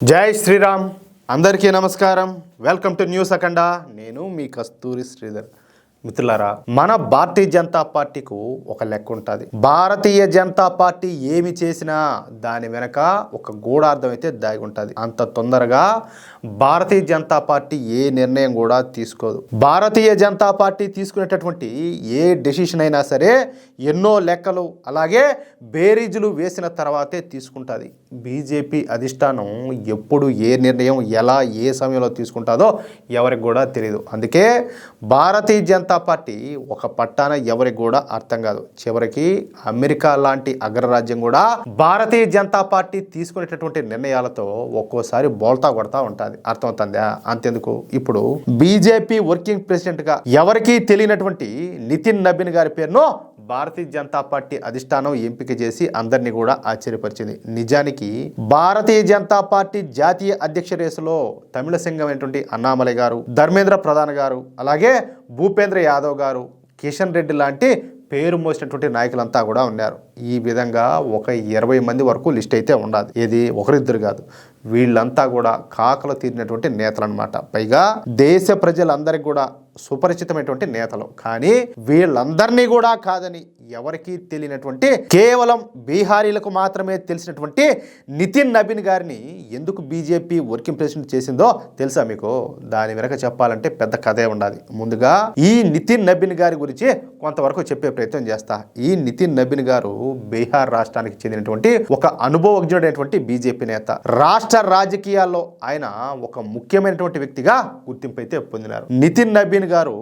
జై శ్రీరామ్. అందరికీ నమస్కారం. వెల్కమ్ టు న్యూస్ అఖండ నేను మీ కస్తూరి శ్రీధర్. మిత్రులారా మన భారతీయ జనతా పార్టీకు ఒక లెక్క ఉంటుంది. భారతీయ జనతా పార్టీ ఏమి చేసినా దాని వెనక ఒక గూఢార్థం అయితే దాగి ఉంటుంది. అంత తొందరగా భారతీయ జనతా పార్టీ ఏ నిర్ణయం కూడా తీసుకోదు. భారతీయ జనతా పార్టీ తీసుకునేటటువంటి ఏ డెసిషన్ అయినా సరే ఎన్నో లెక్కలు అలాగే బేరీజులు వేసిన తర్వాతే తీసుకుంటుంది. బీజేపీ అధిష్టానం ఎప్పుడు ఏ నిర్ణయం ఎలా ఏ సమయంలో తీసుకుంటుందో ఎవరికి కూడా తెలియదు అందుకే భారతీయ జనతా పార్టీ ఒక పట్టాన ఎవరికి కూడా అర్థం కాదు. చివరికి అమెరికా లాంటి అగ్రరాజ్యం కూడా భారతీయ జనతా పార్టీ తీసుకునేటటువంటి నిర్ణయాలతో ఒక్కోసారి బోల్తా కొడతా ఉంటుంది. అర్థమవుతుందా? అంతెందుకు? ఇప్పుడు బీజేపీ వర్కింగ్ ప్రెసిడెంట్గా ఎవరికీ తెలియనటువంటి నితిన్ నబీన్ గారి పేరును భారతీయ జనతా పార్టీ అధిష్టానం ఎంపిక చేసి అందరినీ కూడా ఆశ్చర్యపరిచింది. నిజానికి భారతీయ జనతా పార్టీ జాతీయ అధ్యక్ష రేసులో తమిళ సంఘం అయినటువంటి అన్నామలై గారు ధర్మేంద్ర ప్రధాన్ గారు అలాగే భూపేంద్ర యాదవ్ గారు కిషన్ రెడ్డి లాంటి పేరు మోసినటువంటి నాయకులంతా కూడా ఉన్నారు. ఈ విధంగా ఒక ఇరవై మంది వరకు లిస్ట్ అయితే ఉండదు ఇది ఒకరిద్దరు కాదు. వీళ్ళంతా కూడా కాకలు తీరినటువంటి నేతలు అనమాట పైగా దేశ ప్రజలందరికీ కూడా సుపరిచితమైనటువంటి నేతలు. కానీ వీళ్ళందరినీ కూడా కాదని ఎవరికీ తెలియనటువంటి కేవలం బీహారీలకు మాత్రమే తెలిసినటువంటి నితిన్ నబీన్ గారిని ఎందుకు బీజేపీ వర్కింగ్ ప్రెసిడెంట్ చేసిందో తెలుసా మీకు? దాని వెనక చెప్పాలంటే పెద్ద కథే ఉండాలి. ముందుగా ఈ నితిన్ నబీన్ గారి గురించి కొంతవరకు చెప్పే ప్రయత్నం చేస్తా. ఈ నితిన్ నబీన్ గారు బీహార్ రాష్ట్రానికి చెందినటువంటి ఒక అనుభవజ్ఞుడైనటువంటి బీజేపీ నేత. రాష్ట్ర రాజకీయాల్లో ఆయన ఒక ముఖ్యమైనటువంటి వ్యక్తిగా గుర్తింపు అయితే పొందినారు. నితిన్ నబీన్ గారు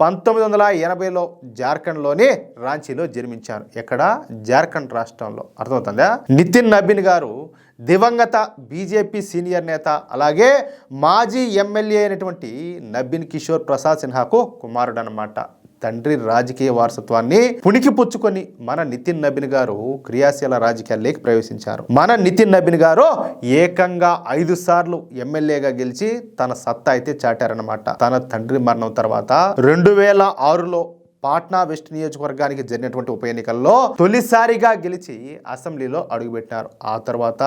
పంతొమ్మిది వందల ఎనభైలో జార్ఖండ్లోని రాంచీలో జన్మించారు. ఎక్కడ? జార్ఖండ్ రాష్ట్రంలో. అర్థమవుతుందా? నితిన్ నబీన్ గారు దివంగత బీజేపీ సీనియర్ నేత అలాగే మాజీ ఎమ్మెల్యే అయినటువంటి నబీన్ కిషోర్ ప్రసాద్ సిన్హాకు కుమారుడు అనమాట తండ్రి రాజకీయ వారసత్వాన్ని పుణికిపుచ్చుకొని మన నితిన్ నబిన్ గారు క్రియాశీల రాజకీయాల్లోకి ప్రవేశించారు. మన నితిన్ నబిన్ గారు ఏకంగా ఐదు సార్లు ఎమ్మెల్యేగా గెలిచి తన సత్తా అయితే చాటారనమాట తన తండ్రి మరణం తర్వాత రెండు వేల ఆరులో పాట్నా వెస్ట్ నియోజకవర్గానికి జరిగినటువంటి ఉప ఎన్నికల్లో తొలిసారిగా గెలిచి అసెంబ్లీలో అడుగుపెట్టినారు. ఆ తర్వాత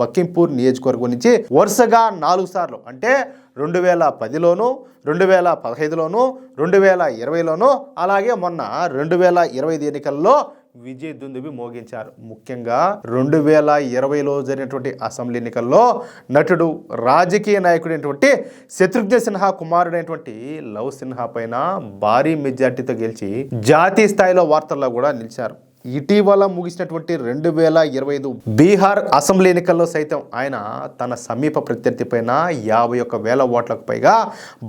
బకింపూర్ నియోజకవర్గం నుంచి వరుసగా నాలుగు సార్లు అంటే రెండు వేల పదిలోను రెండు వేల పదహైదులోను రెండు వేల ఇరవైలోను అలాగే మొన్న రెండు వేల ఇరవై ఐదు ఎన్నికల్లో విజయ్ దుందుబి మోగించారు. ముఖ్యంగా రెండు వేల ఇరవైలో జరిగినటువంటి అసెంబ్లీ ఎన్నికల్లో నటుడు రాజకీయ నాయకుడైనటువంటి శత్రుఘ్న సిన్హా కుమారుడైనటువంటి లవ్ సిన్హా పైన భారీ మెజార్టీతో గెలిచి జాతీయ స్థాయిలో వార్తల్లో కూడా నిలిచారు. ఇటీవల ముగిసినటువంటి రెండు వేల ఇరవై ఐదు బీహార్ అసెంబ్లీ ఎన్నికల్లో సైతం ఆయన తన సమీప ప్రత్యర్థి పైన యాభై ఒక్క వేల ఓట్లకు పైగా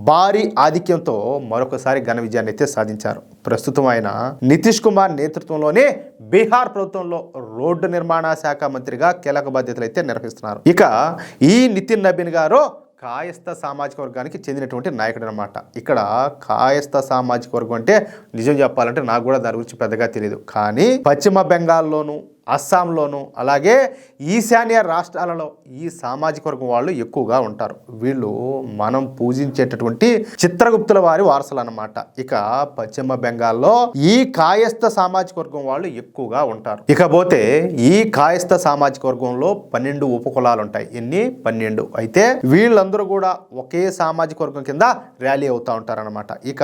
భారీ ఆధిక్యంతో మరొకసారి ఘన విజయాన్ని అయితే సాధించారు. ప్రస్తుతం ఆయన నితీష్ కుమార్ నేతృత్వంలోనే బీహార్ ప్రభుత్వంలో రోడ్డు నిర్మాణ శాఖ మంత్రిగా కీలక బాధ్యతలు అయితే నిర్వహిస్తున్నారు. ఇక ఈ నితిన్ నబీన్ గారు కాయస్థ సామాజిక వర్గానికి చెందినటువంటి నాయకుడు అనమాట ఇక్కడ కాయస్థ సామాజిక వర్గం అంటే నిజం చెప్పాలంటే నాకు కూడా దాని గురించి పెద్దగా తెలియదు కానీ పశ్చిమ బెంగాల్లోనూ అస్సాంలోను అలాగే ఈశాన్య రాష్ట్రాలలో ఈ సామాజిక వర్గం వాళ్ళు ఎక్కువగా ఉంటారు. వీళ్ళు మనం పూజించేటటువంటి చిత్రగుప్తుల వారి వారసులు అన్నమాట ఇక పశ్చిమ బెంగాల్లో ఈ కాయస్థ సామాజిక వర్గం వాళ్ళు ఎక్కువగా ఉంటారు. ఇకపోతే ఈ కాయస్థ సామాజిక వర్గంలో పన్నెండు ఉపకులాలు ఉంటాయి ఎన్ని? పన్నెండు. అయితే వీళ్ళందరూ కూడా ఒకే సామాజిక వర్గం కింద ర్యాలీ అవుతా ఉంటారనమాట ఇక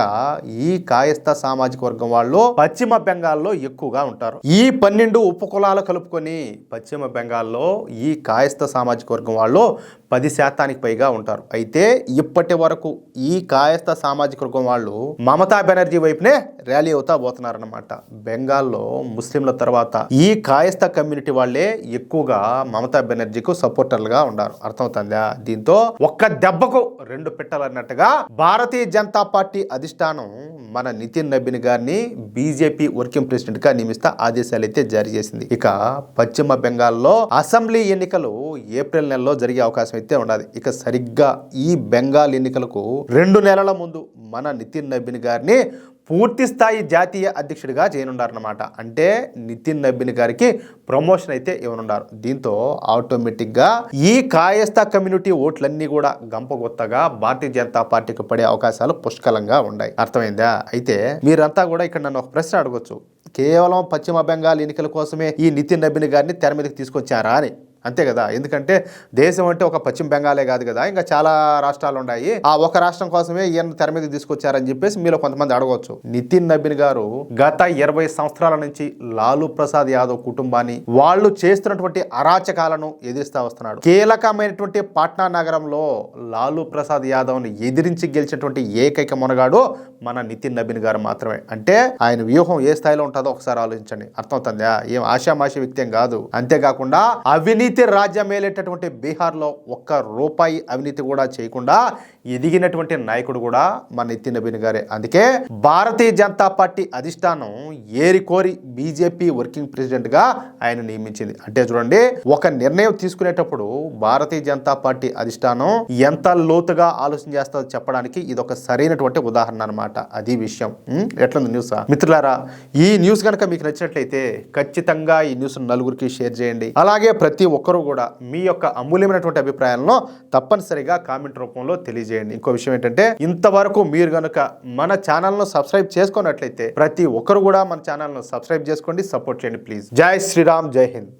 ఈ కాయస్థ సామాజిక వర్గం వాళ్ళు పశ్చిమ బెంగాల్లో ఎక్కువగా ఉంటారు. ఈ పన్నెండు ఉపకులాలు కలుపుకొని పశ్చిమ బెంగాల్లో ఈ కాయస్థ సామాజిక వర్గం వాళ్ళు పది శాతానికి పైగా ఉంటారు. అయితే ఇప్పటి వరకు ఈ కాయస్థ సామాజిక వర్గం వాళ్ళు మమతా బెనర్జీ వైపునే ర్యాలీ అవుతా పోతున్నారన్నమాట. బెంగాల్లో ముస్లింల తర్వాత ఈ కాయస్థ కమ్యూనిటీ వాళ్ళే ఎక్కువగా మమతా బెనర్జీకు సపోర్టర్లుగా ఉన్నారు అర్థమవుతుందా? దీంతో ఒక్క దెబ్బకు రెండు పెట్టాలన్నట్టుగా భారతీయ జనతా పార్టీ అధిష్టానం మన నితిన్ నబీన్ గారిని బీజేపీ వర్కింగ్ ప్రెసిడెంట్గా నియమిస్తా ఆదేశాలు అయితే జారీ చేసింది. ఇక పశ్చిమ బెంగాల్లో అసెంబ్లీ ఎన్నికలు ఏప్రిల్ నెలలో జరిగే అవకాశం అయితే ఉన్నది ఇక సరిగ్గా ఈ బెంగాల్ ఎన్నికలకు రెండు నెలల ముందు మన నితిన్ నబిన్ గారిని పూర్తి స్థాయి జాతీయ అధ్యక్షుడిగా చేయనున్నారన్నమాట. అంటే నితిన్ నబిన్ గారికి ప్రమోషన్ అయితే ఇవ్వనున్నారు. దీంతో ఆటోమేటిక్గా ఈ కాయస్థ కమ్యూనిటీ ఓట్లన్నీ కూడా గంపగొత్తగా భారతీయ జనతా పార్టీకి పడే అవకాశాలు పుష్కలంగా ఉన్నాయి. అర్థమైందా? అయితే మీరంతా కూడా ఇక్కడ నన్ను ఒక ప్రశ్న అడగొచ్చు. కేవలం పశ్చిమ బెంగాల్ ఎన్నికల కోసమే ఈ నితిన్ నబిన్ గారిని తెర మీదకి తీసుకొచ్చారా అని. అంతే కదా? ఎందుకంటే దేశం అంటే ఒక పశ్చిమ బెంగాలే కాదు కదా? ఇంకా చాలా రాష్ట్రాలు ఉన్నాయి. ఆ ఒక రాష్ట్రం కోసమే ఈయన తెర మీద తీసుకొచ్చారని చెప్పేసి మీలో కొంతమంది అడగవచ్చు నితిన్ నబీన్ గారు గత ఇరవై సంవత్సరాల నుంచి లాలూ ప్రసాద్ యాదవ్ కుటుంబాన్ని వాళ్ళు చేస్తున్నటువంటి అరాచకాలను ఎదిరిస్తా వస్తున్నాడు. కీలకమైనటువంటి పాట్నా నగరంలో లాలూ ప్రసాద్ యాదవ్ని ఎదిరించి గెలిచినటువంటి ఏకైక మునగాడు మన నితిన్ నబీన్ గారు మాత్రమే. అంటే ఆయన వ్యూహం ఏ స్థాయిలో ఉంటుందో ఒకసారి ఆలోచించండి. అర్థమవుతుందా? ఏం ఆశామాషి వ్యక్తి కాదు. అంతేకాకుండా అవినీతి రాజ్యం మేలేటటువంటి బీహార్లో ఒక్క రూపాయి అవినీతి కూడా చేయకుండా ఎదిగినటువంటి నాయకుడు కూడా మన నితిన్ నబీన్ గారే. అందుకే భారతీయ జనతా పార్టీ అధిష్టానం ఏరి కోరి బీజేపీ వర్కింగ్ ప్రెసిడెంట్గా ఆయన నియమించింది. అంటే చూడండి ఒక నిర్ణయం తీసుకునేటప్పుడు భారతీయ జనతా పార్టీ అధిష్టానం ఎంత లోతుగా ఆలోచన చేస్తుందో చెప్పడానికి ఇది ఒక సరైనటువంటి ఉదాహరణ అనమాట అది విషయం. ఎట్లుంది న్యూస్? మిత్రులారా ఈ న్యూస్ కనుక మీకు నచ్చినట్లయితే ఖచ్చితంగా ఈ న్యూస్ నలుగురికి షేర్ చేయండి. అలాగే ప్రతి ఒక్కరు కూడా మీ యొక్క అమూల్యమైనటువంటి అభిప్రాయాలను తప్పనిసరిగా కామెంట్ రూపంలో తెలియజేయండి. ఇంకో విషయం ఏంటంటే ఇంతవరకు మీరు గనుక మన ఛానల్ను సబ్స్క్రైబ్ చేసుకున్నట్లయితే ప్రతి ఒక్కరు కూడా మన ఛానల్ను సబ్స్క్రైబ్ చేసుకోండి సపోర్ట్ చేయండి ప్లీజ్. జై శ్రీరామ్ జై హింద్.